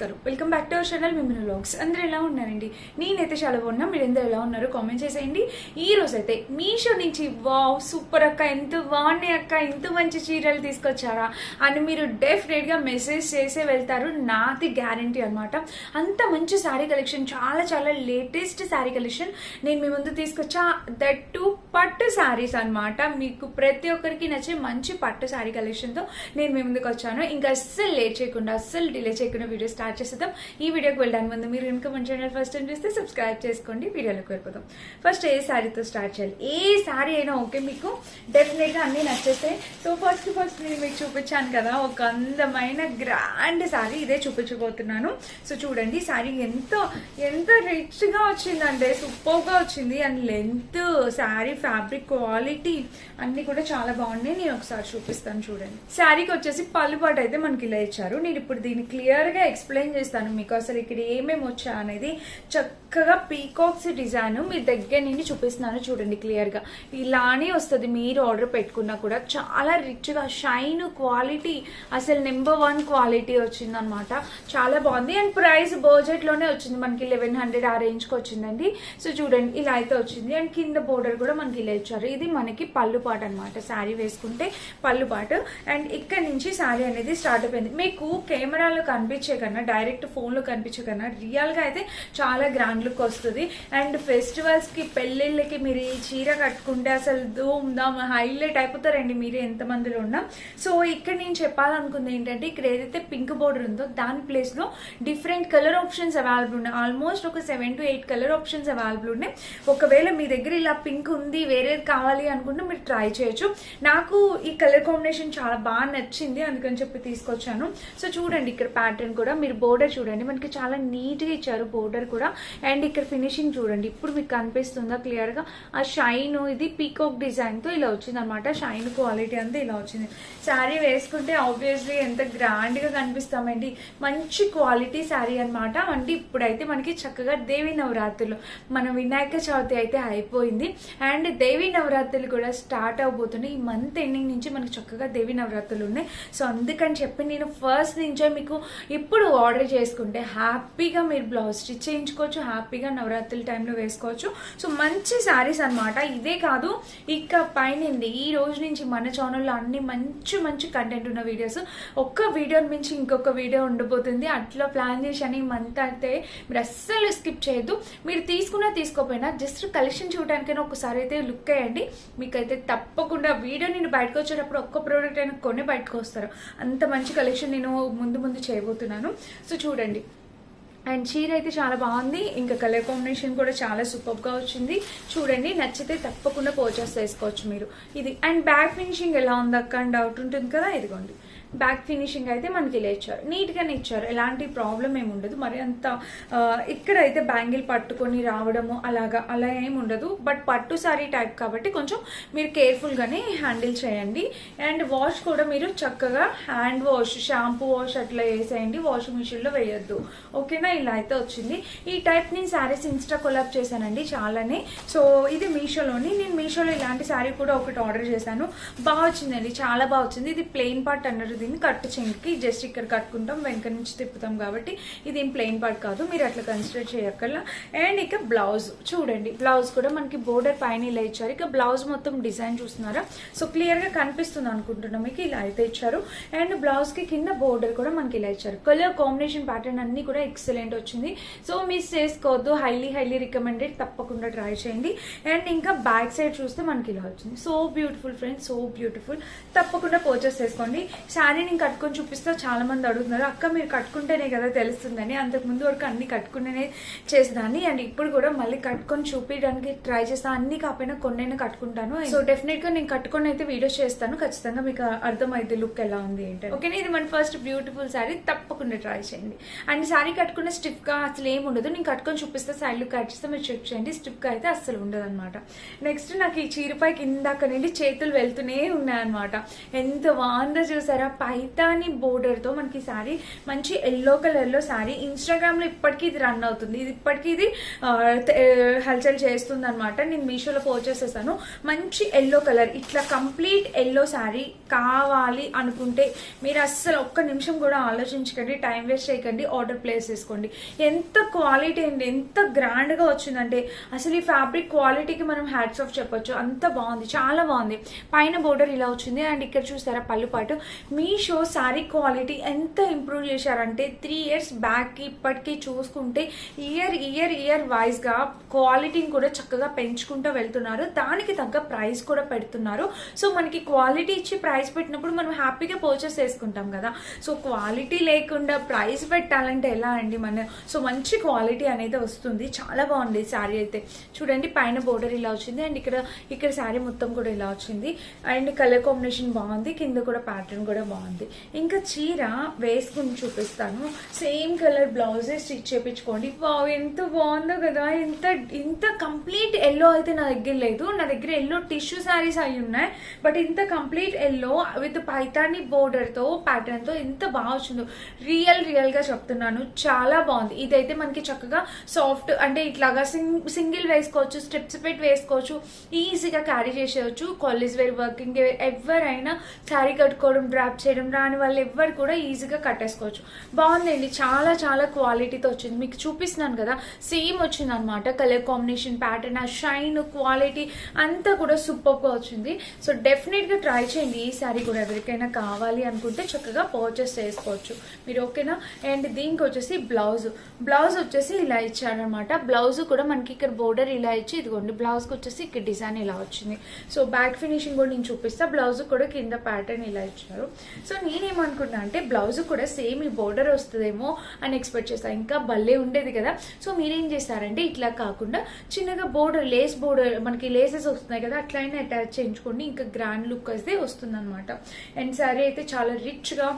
నమస్కారం. Welcome back to our channel మిమ్మల్ని vlogs అందరూ ఎలా ఉన్నారండి? నేనైతే చాలా బాగున్నా మీరు అందరూ ఎలా ఉన్నారు కామెంట్ చేసేయండి. ఈ రోజు అయితే మీషో నుంచి వావ్ సూపర్ అక్క ఎంత బాగున్నాయి అక్క ఎంత మంచి చీరలు తీసుకొచ్చారా అని మీరు డెఫినెట్గా మెసేజ్ చేసే వెళ్తారు. నాది గ్యారంటీ అన్నమాట. అంత మంచి శారీ కలెక్షన్ చాలా చాలా లేటెస్ట్ శారీ కలెక్షన్ నేను మీ ముందు తీసుకొచ్చా దట్ టు పట్టు శారీస్ అన్నమాట. మీకు ప్రతి ఒక్కరికి నచ్చే మంచి పట్టు శారీ కలెక్షన్తో నేను మీ ముందుకు వచ్చాను. ఇంకా అస్సలు లేట్ చేయకుండా అస్సలు డిలే చేయకుండా వీడియో స్టార్ట్ చేసేద్దాం ఈ వీడియోకి వెళ్ళడానికి ముందు మీరు ఇన్కమ్ మన ఛానల్ ఫస్ట్ టైం చూస్తే సబ్స్క్రైబ్ చేసుకోండి వీడియోలోకి వెళ్ళిపోదాం. ఫస్ట్ ఏ శారీతో స్టార్ట్ చేయాలి. ఏ శారీ అయినా ఓకే మీకు. డెఫినెట్గా అన్నీ అన్ని నచ్చేస్తాయి. సో ఫస్ట్ ఫస్ట్ నేను మీకు చూపించాను కదా ఒక అందమైన గ్రాండ్ శారీ ఇదే చూపించబోతున్నాను. సో చూడండి శారీ ఎంత ఎంత రిచ్గా వచ్చిందంటే వచ్చింది. And length sari fabric quality అన్ని కూడా చాలా బాగున్నాయి. నేను ఒకసారి చూపిస్తాను చూడండి. శారీకి వచ్చేసి పళ్ళు పాటు అయితే మనకి ఇలా ఇచ్చారు. నేను ఇప్పుడు దీన్ని క్లియర్గా ఎక్స్ప్లెయిన్ ఎక్స్ప్లెయిన్ చేస్తాను మీకు అసలు ఇక్కడ ఏమేమి వచ్చా అనేది చక్కగా పీకాక్స్ డిజైన్ మీ దగ్గర నుండి చూపిస్తున్నాను చూడండి క్లియర్గా ఇలానే వస్తుంది మీరు ఆర్డర్ పెట్టుకున్నా కూడా చాలా రిచ్గా షైన్ క్వాలిటీ అసలు నెంబర్ వన్ క్వాలిటీ వచ్చింది అనమాట చాలా బాగుంది. అండ్ ప్రైస్ బడ్జెట్లోనే వచ్చింది. మనకి లెవెన్ హండ్రెడ్ ఆ రేంజ్కి వచ్చిందండి. సో చూడండి ఇలా అయితే వచ్చింది. అండ్ కింద బోర్డర్ కూడా మనకి ఇలా ఇచ్చారు. ఇది మనకి పళ్ళు పాట అనమాట శారీ వేసుకుంటే పళ్ళు పాటు. అండ్ ఇక్కడ నుంచి శారీ అనేది స్టార్ట్ అయిపోయింది. మీకు కెమెరాలో కనిపించే కన్నా డైరెక్ట్ ఫోన్లో కనిపించే కన్నా రియల్గా అయితే చాలా గ్రాండ్ లుక్ వస్తుంది. అండ్ ఫెస్టివల్స్కి పెళ్ళిళ్ళకి మీరు ఈ చీర కట్టుకుంటే అసలు ధూమ్ హైలైట్ అయిపోతారండి మీరు ఎంత మందిలో ఉన్నా. సో ఇక్కడ నేను చెప్పాలనుకుంది ఏంటంటే ఇక్కడ ఏదైతే పింక్ బోర్డర్ ఉందో దాని ప్లేస్లో డిఫరెంట్ కలర్ ఆప్షన్స్ అవైలబుల్ ఉన్నాయి. ఆల్మోస్ట్ ఒక seven to eight colour options available ఉన్నాయి. ఒకవేళ మీ దగ్గర ఇలా పింక్ ఉంది వేరేది కావాలి అనుకుంటే మీరు ట్రై చేయొచ్చు. నాకు ఈ కలర్ కాంబినేషన్ చాలా బాగా నచ్చింది అందుకని చెప్పి తీసుకొచ్చాను. సో చూడండి ఇక్కడ ప్యాటర్న్ కూడా. మీరు బోర్డర్ చూడండి. మనకి చాలా నీట్గా ఇచ్చారు బోర్డర్ కూడా. అండ్ ఇక్కడ ఫినిషింగ్ చూడండి. ఇప్పుడు మీకు కనిపిస్తుందా క్లియర్గా? ఆ షైన్ ఇది పీకాక్ డిజైన్తో ఇలా వచ్చింది అనమాట షైన్ క్వాలిటీ అంతా ఇలా వచ్చింది. శారీ వేసుకుంటే ఆబ్వియస్లీ ఎంత గ్రాండ్గా కనిపిస్తామండి. మంచి క్వాలిటీ శారీ అన్నమాట. అంటే ఇప్పుడైతే మనకి చక్కగా దేవి నవరాత్రులు. మన వినాయక చవితి అయితే అయిపోయింది. అండ్ దేవి నవరాత్రులు కూడా స్టార్ట్ అవబోతున్నాయి. ఈ మంత్ ఎండింగ్ నుంచి మనకి చక్కగా దేవి నవరాత్రులు ఉన్నాయి. సో అందుకని చెప్పి నేను ఫస్ట్ నుంచే మీకు ఇప్పుడు ఆర్డర్ చేసుకుంటే హ్యాపీగా మీరు బ్లౌజ్ స్టిచ్ చేయించుకోవచ్చు హ్యాపీగా నవరాత్రుల టైంలో వేసుకోవచ్చు. సో మంచి శారీస్ అన్నమాట. ఇదే కాదు ఇక పైనింది. ఈ రోజు నుంచి మన ఛానల్లో అన్ని మంచి మంచి కంటెంట్ ఉన్న వీడియోస్ ఒక్క వీడియో మించి ఇంకొక వీడియో ఉండబోతుంది. అట్లా ప్లాన్ చేశాను. ఈ మంత్ అయితే మీరు అస్సలు స్కిప్ చేయొద్దు. మీరు తీసుకున్నా తీసుకోపోయినా జస్ట్ కలెక్షన్ చూడడానికైనా ఒకసారి అయితే లుక్ అయ్యండి మీకైతే తప్పకుండా వీడియో నేను బయటకు వచ్చేటప్పుడు ఒక్క ప్రోడక్ట్ అయినా కొని బయటకు వస్తారు. అంత మంచి కలెక్షన్ నేను ముందు ముందు చేయబోతున్నాను. సో చూడండి. అండ్ చీర అయితే చాలా బాగుంది. ఇంకా కలర్ కాంబినేషన్ కూడా చాలా సూపర్గా వచ్చింది. చూడండి నచ్చితే తప్పకుండా పర్చేస్ చేసుకోవచ్చు మీరు. ఇది అండ్ బ్యాక్ ఫినిషింగ్ ఎలా ఉంది అక్క అని డౌట్ ఉంటుంది కదా ఇదిగోండి. బ్యాక్ ఫినిషింగ్ అయితే మనకి ఇలా ఇచ్చారు నీట్గానే ఇచ్చారు. ఎలాంటి ప్రాబ్లం ఏమి ఉండదు. మరి అంత ఇక్కడైతే ఇక్కడ అయితే బ్యాంగిల్ పట్టుకొని రావడము అలాగా అలా ఏమి ఉండదు. బట్ పట్టు సారీ టైప్ కాబట్టి కొంచెం మీరు కేర్ఫుల్గానే హ్యాండిల్ చేయండి. అండ్ వాష్ కూడా మీరు చక్కగా హ్యాండ్ వాష్ షాంపూ వాష్ అట్లా వేసేయండి వాషింగ్ మిషన్లో వేయొద్దు. ఓకేనా ఇలా అయితే వచ్చింది. ఈ టైప్ నేను శారీస్ ఇన్స్టా కొలాబ్ చేశానండి చాలానే. సో ఇది మీషోలోని. నేను మీషోలో ఇలాంటి శారీ కూడా ఒకటి ఆర్డర్ చేశాను. బాగా వచ్చిందండి. చాలా బాగా వచ్చింది. ఇది ప్లెయిన్ పార్ట్ అన్నారు. దీన్ని కట్టు చెంకి జస్ట్ ఇక్కడ కట్టుకుంటాం వెనక నుంచి తిప్పుతాం కాబట్టి ఇది ప్లెయిన్ పార్ట్ కాదు. మీరు అట్లా కన్సిడర్ చేయక్కర్లా. అండ్ ఇక బ్లౌజ్ చూడండి. బ్లౌజ్ కూడా మనకి బోర్డర్ పైన ఇలా ఇచ్చారు. ఇక బ్లౌజ్ మొత్తం డిజైన్ చూస్తున్నారా? సో క్లియర్గా కనిపిస్తుంది అనుకుంటున్నాం. మీకు ఇలా అయితే ఇచ్చారు. అండ్ బ్లౌజ్కి కింద బోర్డర్ కూడా మనకి ఇలా ఇచ్చారు. కలర్ కాంబినేషన్ ప్యాటర్న్ అన్ని కూడా ఎక్సలెంట్ వచ్చింది. సో మిస్ చేసుకోవద్దు. హైలీ హైలీ రికమెండెడ్ తప్పకుండా ట్రై చేయండి. అండ్ ఇంకా బ్యాక్ సైడ్ చూస్తే మనకి ఇలా వచ్చింది. So beautiful friends so beautiful తప్పకుండా పర్చేస్ చేసుకోండి. శారీ నేను కట్టుకొని చూపిస్తే చాలా మంది అడుగుతున్నారు అక్క మీరు కట్టుకుంటేనే కదా తెలుస్తుందని అంతకు ముందు వరకు అన్ని కట్టుకునే చేసేదాన్ని అండ్ ఇప్పుడు కూడా మళ్ళీ కట్టుకొని చూపించడానికి ట్రై చేస్తాను అన్ని కాకపోయినా కొన్నైనా కట్టుకుంటాను. సో డెఫినెట్గా నేను కట్టుకొని అయితే వీడియోస్ చేస్తాను ఖచ్చితంగా మీకు అర్థమైతే లుక్ ఎలా ఉంది ఏంటంటే ఓకేనా ఇది మన ఫస్ట్ బ్యూటిఫుల్ శారీ తప్పకుండా ట్రై చేయండి. అండ్ శారీ కట్టుకున్న స్టిఫ్గా అసలు ఏం ఉండదు నేను కట్టుకొని చూపిస్తే సైడ్ లుక్ కట్ చేస్తే మీరు చెక్ చేయండి స్టిఫ్గా అయితే అస్సలు ఉండదు అనమాట నెక్స్ట్ నాకు ఈ చీరపై కిందాక నుండి చేతులు వెళ్తూనే ఉన్నాయన్నమాట. ఎంత బాగుందో చూసారా? పైతాని బోర్డర్తో మనకి శారీ మంచి ఎల్లో కలర్లో శారీ. ఇన్స్టాగ్రామ్లో ఇప్పటికీ ఇది రన్ అవుతుంది. ఇది ఇప్పటికీ ఇది హల్చల్ చేస్తుంది అనమాట నేను మీషోలో పోస్ట్ చేసేసాను. మంచి ఎల్లో కలర్. ఇట్లా కంప్లీట్ ఎల్లో శారీ కావాలి అనుకుంటే మీరు అస్సలు ఒక్క నిమిషం కూడా ఆలోచించకండి. టైం వేస్ట్ చేయకండి. ఆర్డర్ ప్లేస్ చేసుకోండి. ఎంత క్వాలిటీ అండి. ఎంత గ్రాండ్గా వచ్చిందంటే అసలు ఈ ఫ్యాబ్రిక్ క్వాలిటీకి మనం హ్యాట్స్ ఆఫ్ చెప్పొచ్చు. అంత బాగుంది. చాలా బాగుంది. పైన బోర్డర్ ఇలా వచ్చింది. అండ్ ఇక్కడ చూసారా పళ్ళు పాటు. మీ షో శారీ క్వాలిటీ ఎంత ఇంప్రూవ్ చేశారంటే త్రీ ఇయర్స్ బ్యాక్ ఇప్పటికీ చూసుకుంటే ఇయర్ ఇయర్ ఇయర్ వైజ్గా క్వాలిటీని కూడా చక్కగా పెంచుకుంటూ వెళ్తున్నారు. దానికి తగ్గ ప్రైస్ కూడా పెడుతున్నారు. సో మనకి క్వాలిటీ ఇచ్చి ప్రైస్ పెట్టినప్పుడు మనం హ్యాపీగా పర్చేస్ చేసుకుంటాం కదా. సో క్వాలిటీ లేకుండా ప్రైస్ పెట్టాలంటే ఎలా అండి మన సో మంచి క్వాలిటీ అనేది వస్తుంది. చాలా బాగుంది శారీ అయితే. చూడండి పైన బోర్డర్ ఇలా వచ్చింది. అండ్ ఇక్కడ ఇక్కడ శారీ మొత్తం కూడా ఇలా వచ్చింది. అండ్ కలర్ కాంబినేషన్ బాగుంది. కింద కూడా ప్యాటర్న్ కూడా బాగుంది. ఇంకా చీర వేసుకుని చూపిస్తాను. సేమ్ కలర్ బ్లౌజే స్టిచ్ చేయించుకోండి వావ్ ఎంత బాగుందో కదా. ఎంత ఇంత కంప్లీట్ ఎల్లో అయితే నా దగ్గర లేదు. నా దగ్గర ఎల్లో టిష్యూ శారీస్ అయి ఉన్నాయి. బట్ ఇంత కంప్లీట్ ఎల్లో విత్ పైతాని బోర్డర్తో ప్యాటర్న్తో ఎంత బాగా వచ్చిందో. రియల్ రియల్గా చెప్తున్నాను. చాలా బాగుంది. ఇదైతే మనకి చక్కగా సాఫ్ట్ అంటే ఇట్లాగా సింగిల్ వేసుకోవచ్చు స్టెప్స్ పెట్టి వేసుకోవచ్చు. ఈజీగా క్యారీ చేసేయచ్చు. కాలేజ్ వేర్ వర్కింగ్ వేర్ ఎవరైనా శారీ కట్టుకోవడం డ్రాప్ చేయడం రాని వాళ్ళు ఎవ్వరు కూడా ఈజీగా కట్టేసుకోవచ్చు. బాగుందండి. చాలా చాలా క్వాలిటీతో వచ్చింది. మీకు చూపిస్తున్నాను కదా. సేమ్ వచ్చింది అనమాట కలర్ కాంబినేషన్ ప్యాటర్న్ ఆ షైన్ క్వాలిటీ అంతా కూడా సూపర్గా వచ్చింది. సో డెఫినెట్గా ట్రై చేయండి. ఈ శారీ కూడా ఎవరికైనా కావాలి అనుకుంటే చక్కగా పర్చేస్ చేసుకోవచ్చు. మీరు ఓకేనా? అండ్ దీనికి వచ్చేసి బ్లౌజ్ బ్లౌజ్ వచ్చేసి ఇలా ఇచ్చారనమాట బ్లౌజ్ కూడా మనకి ఇక్కడ బోర్డర్ ఇలా ఇచ్చి ఇదిగోండి బ్లౌజ్కి వచ్చేసి ఇక్కడ డిజైన్ ఇలా వచ్చింది. సో బ్యాక్ ఫినిషింగ్ కూడా నేను చూపిస్తా. బ్లౌజ్ కూడా కింద ప్యాటర్న్ ఇలా ఇచ్చారు. సో నేనేమనుకున్నా అంటే బ్లౌజ్ కూడా సేమ్ ఈ బోర్డర్ వస్తుందేమో అని ఎక్స్పెక్ట్ చేస్తాను ఇంకా భలే ఉండేది కదా. సో మీరేం చేస్తారంటే ఇట్లా కాకుండా చిన్నగా బోర్డర్ లేస్ బోర్డర్ మనకి లేసెస్ వస్తున్నాయి కదా అట్లయినా అటాచ్ చేయించుకోండి. ఇంకా గ్రాండ్ లుక్ అయితే వస్తుంది అనమాట అండ్ శారీ అయితే చాలా రిచ్గా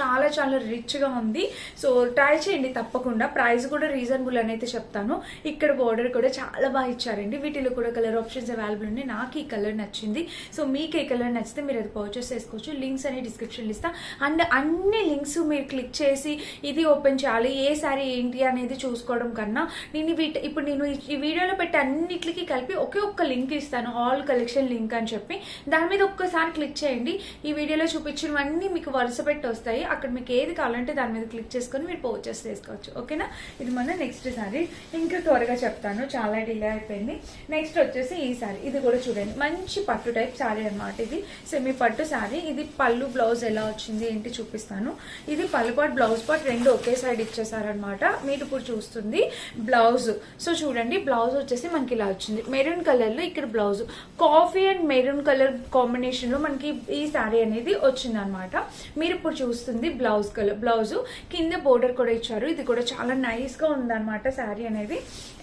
చాలా చాలా రిచ్గా ఉంది. సో ట్రై చేయండి తప్పకుండా. ప్రైస్ కూడా రీజనబుల్ అని అయితే చెప్తాను. ఇక్కడ బోర్డర్ కూడా చాలా బాగా ఇచ్చారండి. వీటిలో కూడా కలర్ ఆప్షన్స్ అవైలబుల్ ఉన్నాయి. నాకు ఈ కలర్ నచ్చింది. సో మీకు ఏ కలర్ నచ్చితే మీరు అది పర్చేస్ చేసుకోవచ్చు. లింక్స్ అనే డిస్క్రిప్షన్లో ఇస్తా. అండ్ అన్ని లింక్స్ మీరు క్లిక్ చేసి ఇది ఓపెన్ చేయాలి. ఏ సారీ ఏంటి అనేది చూసుకోవడం కన్నా నేను వీటి ఇప్పుడు నేను ఈ- ఈ వీడియోలో పెట్టి అన్నిటికీ కలిపి ఒకే ఒక్క లింక్ ఇస్తాను. ఆల్ కలెక్షన్ లింక్ అని చెప్పి. దాని మీద ఒక్కసారి క్లిక్ చేయండి. ఈ వీడియోలో చూపించినవన్నీ మీకు వరుస పెట్టి వస్తాయి. అక్కడ మీకు ఏది కావాలంటే దాని మీద క్లిక్ చేసుకొని మీరు పర్చేస్ చేసుకోవచ్చు ఓకేనా? ఇది మన నెక్స్ట్ సారీ. ఇంకా త్వరగా చెప్తాను. చాలా డిలే అయిపోయింది. నెక్స్ట్ వచ్చేసి ఈ సారీ. ఇది కూడా చూడండి. మంచి పట్టు టైప్ సారీ అనమాట ఇది. సెమీ పట్టు సారీ. ఇది పళ్ళు బ్లౌజ్ ఎలా వచ్చింది ఏంటి చూపిస్తాను. ఇది పళ్ళు పాట్ బ్లౌజ్ పాట్ రెండు ఒకే సైడ్ ఇచ్చేసారనమాట మీరు ఇప్పుడు చూస్తుంది బ్లౌజ్. సో చూడండి బ్లౌజ్ వచ్చేసి మనకి ఇలా వచ్చింది. మెరూన్ కలర్లో ఇక్కడ blouse. Coffee and maroon colour కాంబినేషన్లో మనకి ఈ శారీ అనేది వచ్చింది అనమాట మీరు ఇప్పుడు చూస్తుంది బ్లౌజ్ కలర్ బ్లౌజ్. కింద బోర్డర్ కూడా ఇచ్చారు. ఇది కూడా చాలా నైస్గా ఉందన్నమాట శారీ అనేది.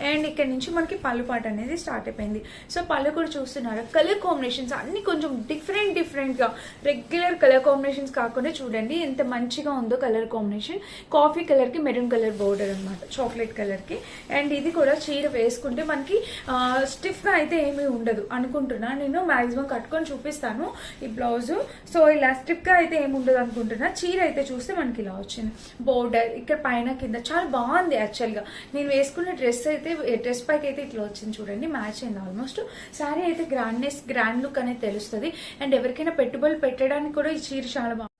అండ్ ఇక్కడ నుంచి మనకి పళ్ళు పాట అనేది స్టార్ట్ అయిపోయింది. సో పళ్ళు కూడా చూస్తున్నారు? కలర్ కాంబినేషన్స్ అన్ని కొంచెం డిఫరెంట్ డిఫరెంట్గా రెగ్యులర్ కలర్ కాంబినేషన్స్ కాకుండా చూడండి. ఎంత మంచిగా ఉందో కలర్ కాంబినేషన్ కాఫీ కలర్కి మెరూన్ కలర్ బోర్డర్ అనమాట చాక్లెట్ కలర్కి. అండ్ ఇది కూడా చీర వేసుకుంటే మనకి స్టిఫ్గా అయితే ఏమీ ఉండదు అనుకుంటున్నా. నేను మాక్సిమం కట్టుకొని చూపిస్తాను ఈ బ్లౌజ్. సో ఇలా స్టిఫ్గా అయితే ఏమి ఉండదు అనుకుంటున్నా. చీర అయితే చూస్తే మనకి ఇలా వచ్చింది. బోర్డర్ ఇక్కడ పైన కింద చాలా బాగుంది యాక్చువల్గా నేను వేసుకున్న డ్రెస్ అయితే డ్రెస్ పైకి అయితే ఇట్లా వచ్చింది చూడండి మ్యాచ్ అయింది ఆల్మోస్ట్ సారీ అయితే గ్రాండ్నెస్ గ్రాండ్ లుక్ అనేది తెలుస్తుంది. అండ్ ఎవరికైనా పెట్టుబడులు పెట్టడానికి కూడా ఈ చీర చాలా బాగుంది.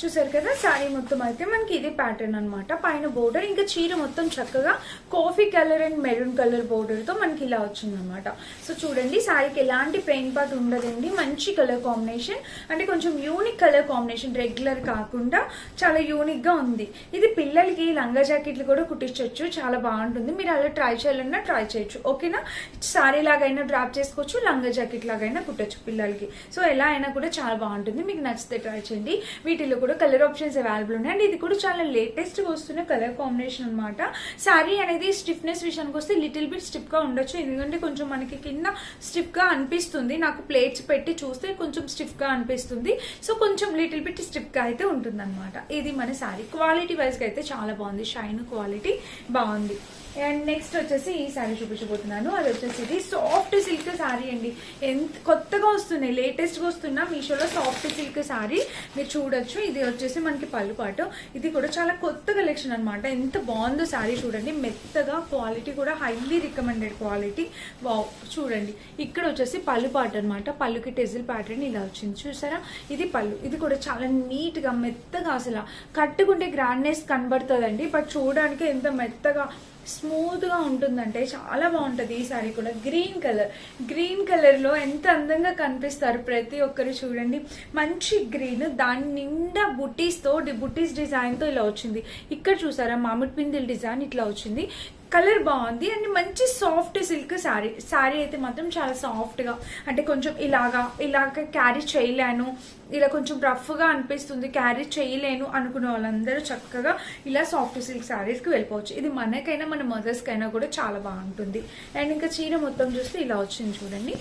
చూసారు కదా శారీ మొత్తం అయితే మనకి ఇది ప్యాటర్న్ అన్నమాట. పైన బోర్డర్ ఇంకా చీర మొత్తం చక్కగా coffee colour and maroon colour బోర్డర్తో మనకి ఇలా వచ్చింది అనమాట సో చూడండి శారీకి ఎలాంటి పెయిన్ పార్ట్ ఉండదండి. మంచి కలర్ కాంబినేషన్ అంటే కొంచెం యూనిక్ కలర్ కాంబినేషన్ రెగ్యులర్ కాకుండా చాలా యూనిక్గా ఉంది. ఇది పిల్లలకి లంగా జాకెట్లు కూడా కుట్టించవచ్చు. చాలా బాగుంటుంది. మీరు అలా ట్రై చేయాలన్నా ట్రై చేయొచ్చు. ఓకేనా శారీ లాగైనా డ్రాప్ చేసుకోవచ్చు లంగా జాకెట్ లాగైనా కుట్టచ్చు పిల్లలకి. సో ఎలా అయినా కూడా చాలా బాగుంటుంది. మీకు నచ్చితే ట్రై చేయండి. వీటిలో కూడా కలర్ ఆప్షన్స్ అవైలబుల్ ఉన్నాయి. అండ్ ఇది కూడా చాలా లేటెస్ట్గా వస్తున్న కలర్ కాంబినేషన్ అనమాట శారీ అనేది స్టిఫ్నెస్ విషయానికి వస్తే లిటిల్ బిట్ స్టిఫ్గా ఉండొచ్చు. ఎందుకంటే కొంచెం మనకి కింద స్టిఫ్గా అనిపిస్తుంది. నాకు ప్లేట్స్ పెట్టి చూస్తే కొంచెం స్టిఫ్గా అనిపిస్తుంది. సో కొంచెం లిటిల్ బిట్ స్టిఫ్గా అయితే ఉంటుంది ఇది మన శారీ క్వాలిటీ వైజ్ అయితే చాలా బాగుంది. షైన్ క్వాలిటీ బాగుంది. అండ్ నెక్స్ట్ వచ్చేసి ఈ శారీ చూపించబోతున్నాను. అది వచ్చేసి ఇది సాఫ్ట్ సిల్క్ శారీ అండి. ఎంత కొత్తగా వస్తున్నాయి లేటెస్ట్గా వస్తున్న మీషోలో సాఫ్ట్ సిల్క్ శారీ. మీరు చూడొచ్చు. ఇది వచ్చేసి మనకి పళ్ళు ఇది కూడా చాలా కొత్త కలెక్షన్ అనమాట ఎంత బాగుందో శారీ చూడండి. మెత్తగా క్వాలిటీ కూడా హైలీ రికమెండెడ్ క్వాలిటీ వావ్ చూడండి. ఇక్కడ వచ్చేసి పళ్ళు అనమాట పళ్ళుకి టెజిల్ ప్యాటర్న్ ఇలా వచ్చింది. చూసారా? ఇది పళ్ళు. ఇది కూడా చాలా నీట్గా మెత్తగా అసలు. కట్టుకుంటే గ్రాండ్నెస్ కనబడుతుందండి. బట్ చూడడానికి ఎంత మెత్తగా స్మూత్గా ఉంటుందంటే చాలా బాగుంటది ఈ సారీ కూడా. గ్రీన్ కలర్ గ్రీన్ కలర్లో ఎంత అందంగా కనిపిస్తారు ప్రతి ఒక్కరు చూడండి. మంచి గ్రీన్ దాని నిండా బుటీస్తో బుటీస్ డిజైన్తో ఇలా వచ్చింది. ఇక్కడ చూసారా? మామిడి పిందిల్ డిజైన్ ఇట్లా వచ్చింది. కలర్ బాగుంది. అండ్ మంచి సాఫ్ట్ సిల్క్ శారీ శారీ అయితే మాత్రం చాలా సాఫ్ట్గా అంటే కొంచెం ఇలాగా ఇలాగ క్యారీ చేయలేను. ఇలా కొంచెం రఫ్గా అనిపిస్తుంది క్యారీ చేయలేను అనుకునే వాళ్ళందరూ చక్కగా ఇలా సాఫ్ట్ సిల్క్ శారీస్కి వెళ్ళిపోవచ్చు. ఇది మనకైనా మన మదర్స్కైనా కూడా చాలా బాగుంటుంది. అండ్ ఇంకా చీర మొత్తం చూస్తే ఇలా వచ్చింది చూడండి.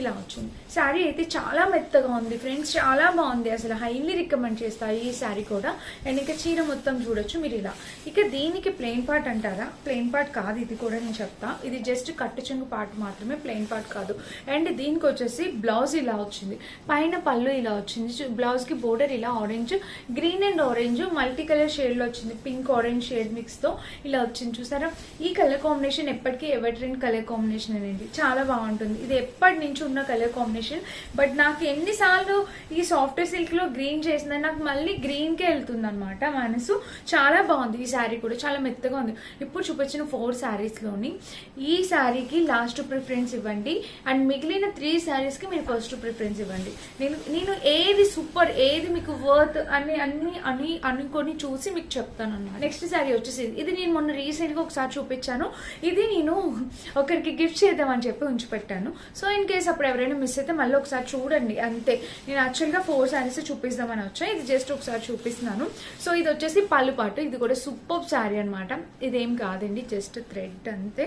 ఇలా వచ్చింది. శారీ అయితే చాలా మెత్తగా ఉంది ఫ్రెండ్స్ చాలా బాగుంది. అసలు హైలీ రికమెండ్ చేస్తాయి ఈ శారీ కూడా. అండ్ ఇక చీర మొత్తం చూడొచ్చు మీరు ఇలా. ఇక దీనికి ప్లెయిన్ పార్ట్ అంటారా? ప్లెయిన్ పార్ట్ కాదు ఇది కూడా నేను చెప్తా. ఇది జస్ట్ కట్టు చెంగు పార్ట్ మాత్రమే ప్లెయిన్ పార్ట్ కాదు. అండ్ దీనికి వచ్చేసి బ్లౌజ్ ఇలా వచ్చింది. పైన పళ్ళు ఇలా వచ్చింది. బ్లౌజ్కి బోర్డర్ ఇలా orange green and orange multi colour షేడ్లో వచ్చింది. పింక్ ఆరెంజ్ షేడ్ మిక్స్తో ఇలా వచ్చింది. చూసారా? ఈ కలర్ కాంబినేషన్ ఎప్పటికీ ఎవర్ ట్రెండ్ కలర్ కాంబినేషన్ అనేది చాలా బాగుంటుంది. ఇది ఎప్పటి నుంచి ఉన్న కలర్ కాంబినేషన్. బట్ నాకు ఎన్నిసార్లు ఈ సాఫ్ట్ సిల్క్లో గ్రీన్ చేసిందని నాకు మళ్ళీ గ్రీన్ కే వెళ్తుంది అనమాట మనసు. చాలా బాగుంది ఈ శారీ కూడా. చాలా మెత్తగా ఉంది. ఇప్పుడు చూపించిన ఫోర్ శారీస్లోని ఈ శారీకి లాస్ట్ ప్రిఫరెన్స్ ఇవ్వండి. అండ్ మిగిలిన త్రీ శారీస్కి మీరు ఫస్ట్ ప్రిఫరెన్స్ ఇవ్వండి. నేను నేను ఏది సూపర్ ఏది మీకు వర్త్ అని అన్ని అని అనుకొని చూసి మీకు చెప్తాను అనమాట నెక్స్ట్ శారీ వచ్చేసి ఇది. ఇది నేను మొన్న రీసెంట్గా ఒకసారి చూపించాను. ఇది నేను ఒకరికి గిఫ్ట్ చేద్దామని చెప్పి ఉంచి పెట్టాను సో ఇన్ కేస్ అప్పుడు ఎవరైనా మిస్ అయితే మళ్ళీ ఒకసారి చూడండి. అంతే. నేను యాక్చువల్గా ఫోర్ శారీస్ చూపిస్తామని వచ్చా. ఇది జస్ట్ ఒకసారి చూపిస్తున్నాను. సో ఇది వచ్చేసి పళ్ళు పాటు. ఇది కూడా సూపర్ శారీ అనమాట ఇదేం కాదండి జస్ట్ థ్రెడ్ అంతే.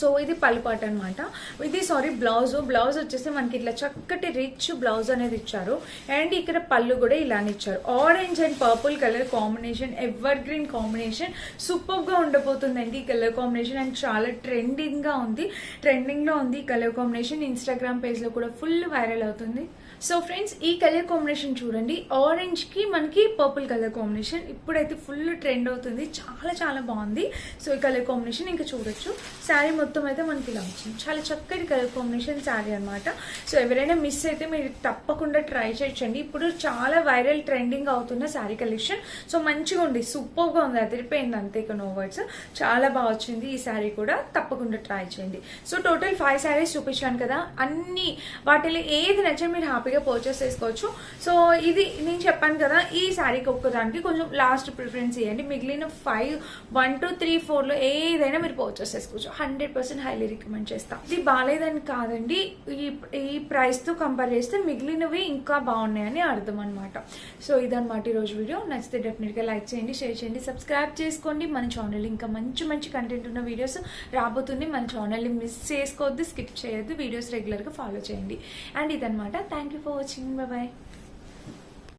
సో ఇది పల్లిపాట అనమాట ఇది సారీ బ్లౌజ్ బ్లౌజ్ వచ్చేసి మనకి ఇట్లా చక్కటి రిచ్ బ్లౌజ్ అనేది ఇచ్చారు. అండ్ ఇక్కడ పళ్ళు కూడా ఇలానే ఇచ్చారు. Orange and purple colour combination evergreen combination సూపర్గా ఉండబోతుందండి ఈ కలర్ కాంబినేషన్ అండ్ చాలా ట్రెండింగ్గా ఉంది. ట్రెండింగ్లో ఉంది ఈ కలర్ కాంబినేషన్ ఇన్స్టాగ్రామ్ పేజ్లో కూడా ఫుల్ వైరల్ అవుతుంది. సో ఫ్రెండ్స్ ఈ కలర్ కాంబినేషన్ చూడండి. ఆరెంజ్కి మనకి పర్పుల్ కలర్ కాంబినేషన్ ఇప్పుడైతే ఫుల్ ట్రెండ్ అవుతుంది. చాలా చాలా బాగుంది. సో ఈ కలర్ కాంబినేషన్ ఇంకా చూడొచ్చు. శారీ మొత్తం అయితే మనకి ఇలా వచ్చింది. చాలా చక్కటి కలర్ కాంబినేషన్ శారీ అనమాట సో ఎవరైనా మిస్ అయితే మీరు తప్పకుండా ట్రై చేయొచ్చండి. ఇప్పుడు చాలా వైరల్ ట్రెండింగ్ అవుతున్న శారీ కలెక్షన్ సో మంచిగా ఉంది. సూపర్గా ఉంది. అదిరిపోయింది. అంతే ఇక నో వర్డ్స్ చాలా బాగా వచ్చింది ఈ శారీ కూడా. తప్పకుండా ట్రై చేయండి. సో టోటల్ ఫైవ్ శారీస్ చూపించాను కదా. అన్ని వాటిలో ఏది నచ్చని మీరు హ్యాపీగా పర్చేస్ చేసుకోవచ్చు. సో ఇది నేను చెప్పాను కదా ఈ శారీకి ఒక్కదానికి కొంచెం లాస్ట్ ప్రిఫరెన్స్ ఇవ్వండి. మిగిలిన ఫైవ్ వన్ టూ త్రీ ఫోర్లో ఏదైనా మీరు పర్చేస్ చేసుకోవచ్చు. హండ్రెడ్ పర్సెంట్ హైలీ రికమెండ్ చేస్తాను ఇది బాగాలేదని కాదండి. ఈ ఈ ప్రైస్తో కంపేర్ చేస్తే మిగిలినవి ఇంకా బాగున్నాయని అర్థం అనమాట సో ఇదనమాట ఈ రోజు వీడియో నచ్చితే డెఫినెట్గా లైక్ చేయండి షేర్ చేయండి సబ్స్క్రైబ్ చేసుకోండి. మన ఛానల్ ఇంకా మంచి మంచి కంటెంట్ ఉన్న వీడియోస్ రాబోతుంది. మన ఛానల్ని మిస్ చేసుకోవద్దు స్కిప్ చేయొద్దు. వీడియోస్ రెగ్యులర్గా ఫాలో చేయండి. అండ్ ఇదనమాట thank you for watching. Bye bye.